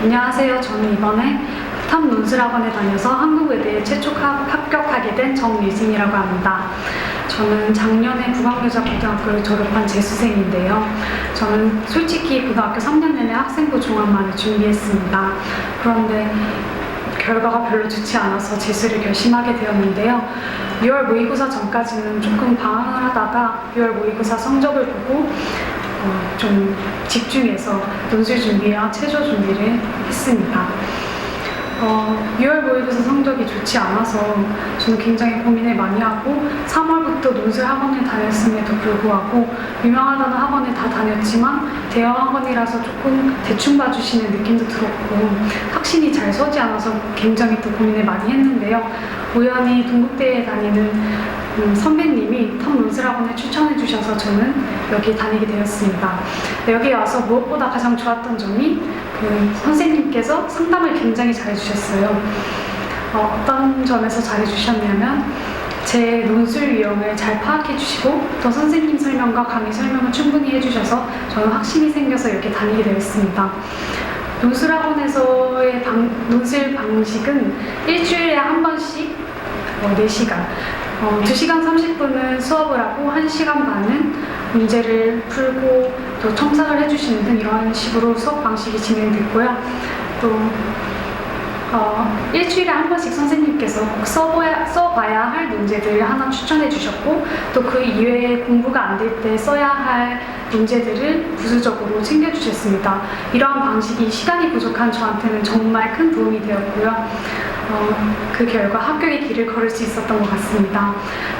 안녕하세요. 저는 이번에 탑 논술학원에 다녀서 한국외대에 최초 합- 합격하게 된 정유진이라고 합니다. 저는 작년에 국악여자고등학교를 졸업한 재수생인데요. 저는 솔직히 고등학교 3년 내내 학생부 종합만을 준비했습니다. 그런데 결과가 별로 좋지 않아서 재수를 결심하게 되었는데요. 6월 모의고사 전까지는 조금 방황을 하다가 6월 모의고사 성적을 보고 어, 좀 집중해서 논술 준비와 최저 준비를 했습니다. 어, 6월 모의고사 성적이 좋지 않아서 저는 굉장히 고민을 많이 하고 3월부터 논술 학원을 다녔음에도 불구하고 유명하다는 학원을 다 다녔지만 대형 학원이라서 조금 대충 봐주시는 느낌도 들었고 확신이 잘 서지 않아서 굉장히 또 고민을 많이 했는데요. 우연히 동국대에 다니는 음, 선배님이 탑 논술학원을 추천해 주셔서 저는 여기 다니게 되었습니다. 여기 와서 무엇보다 가장 좋았던 점이 그 선생님께서 상담을 굉장히 잘해주셨어요. 어, 어떤 점에서 잘해주셨냐면 제 논술 유형을 잘 파악해 주시고 또 선생님 설명과 강의 설명을 충분히 해주셔서 저는 확신이 생겨서 여기 다니게 되었습니다. 논술학원에서의 방, 논술 방식은 일주일에 한 번씩 어, 4시간 어, 2시간 30분은 수업을 하고 1시간 반은 문제를 풀고 또 첨삭을 해주시는 등 이런 식으로 수업 방식이 진행됐고요. 또 어, 일주일에 한 번씩 선생님께서 꼭 써봐야, 써봐야 할 문제들을 하나 추천해 주셨고 또 그 이외에 공부가 안 될 때 써야 할 문제들을 부수적으로 챙겨 주셨습니다. 이러한 방식이 시간이 부족한 저한테는 정말 큰 도움이 되었고요. 어, 그 결과 합격의 길을 걸을 수 있었던 것 같습니다.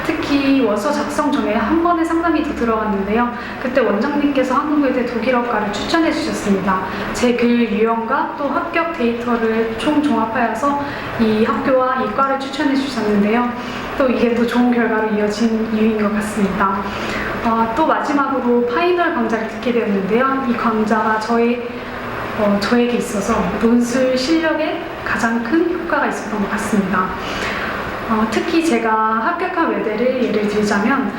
특히 원서 작성 전에 한 번의 상담이 더 들어갔는데요. 그때 원장님께서 한국외대 독일어과를 추천해 주셨습니다. 제 글 유형과 또 합격 데이터를 총 종합하여서 이 학교와 이 과를 추천해 주셨는데요. 또 이게 또 좋은 결과로 이어진 이유인 것 같습니다. 어, 또 마지막으로 파이널 강좌를 듣게 되었는데요. 이 강좌가 저희 어, 저에게 있어서 논술 실력에 가장 큰 효과가 있었던 것 같습니다. 어, 특히 제가 합격한 외대를 예를 들자면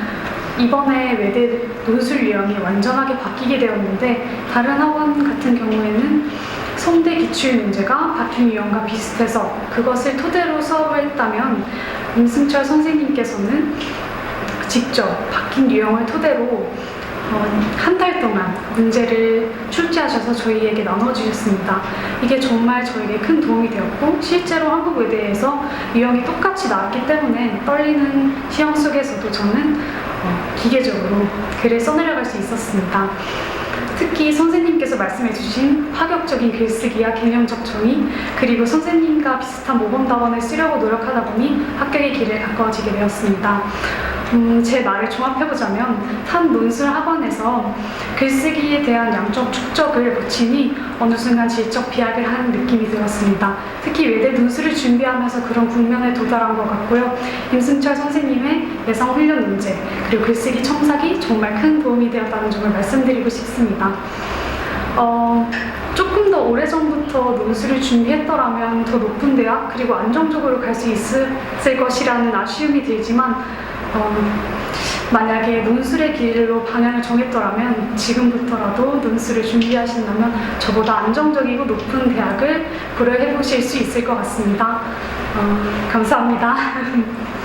이번에 외대 논술 유형이 완전하게 바뀌게 되었는데 다른 학원 같은 경우에는 송대 기출 문제가 바뀐 유형과 비슷해서 그것을 토대로 수업을 했다면 임승철 선생님께서는 직접 바뀐 유형을 토대로 어, 한 달 동안 문제를 출제하셔서 저희에게 나눠주셨습니다. 이게 정말 저에게 큰 도움이 되었고 실제로 한국외대에서 유형이 똑같이 나왔기 때문에 떨리는 시험 속에서도 저는 어, 기계적으로 글을 써내려갈 수 있었습니다. 특히 선생님께서 말씀해주신 파격적인 글쓰기와 개념적 정의 그리고 선생님과 비슷한 모범답안을 쓰려고 노력하다 보니 합격의 길을 가까워지게 되었습니다. 음, 제 말을 종합해보자면 한 논술 학원에서 글쓰기에 대한 양적 축적을 거치니 어느 순간 질적 비약을 하는 느낌이 들었습니다. 특히 외대 논술을 준비하면서 그런 국면에 도달한 것 같고요. 임승철 선생님의 예상 훈련 문제 그리고 글쓰기 첨삭이 정말 큰 도움이 되었다는 점을 말씀드리고 싶습니다. 어, 조금 더 오래전부터 논술을 준비했더라면 더 높은 대학 그리고 안정적으로 갈 수 있을 것이라는 아쉬움이 들지만 어, 만약에 논술의 길로 방향을 정했더라면 지금부터라도 논술을 준비하신다면 저보다 안정적이고 높은 대학을 고려해 보실 수 있을 것 같습니다. 어, 감사합니다.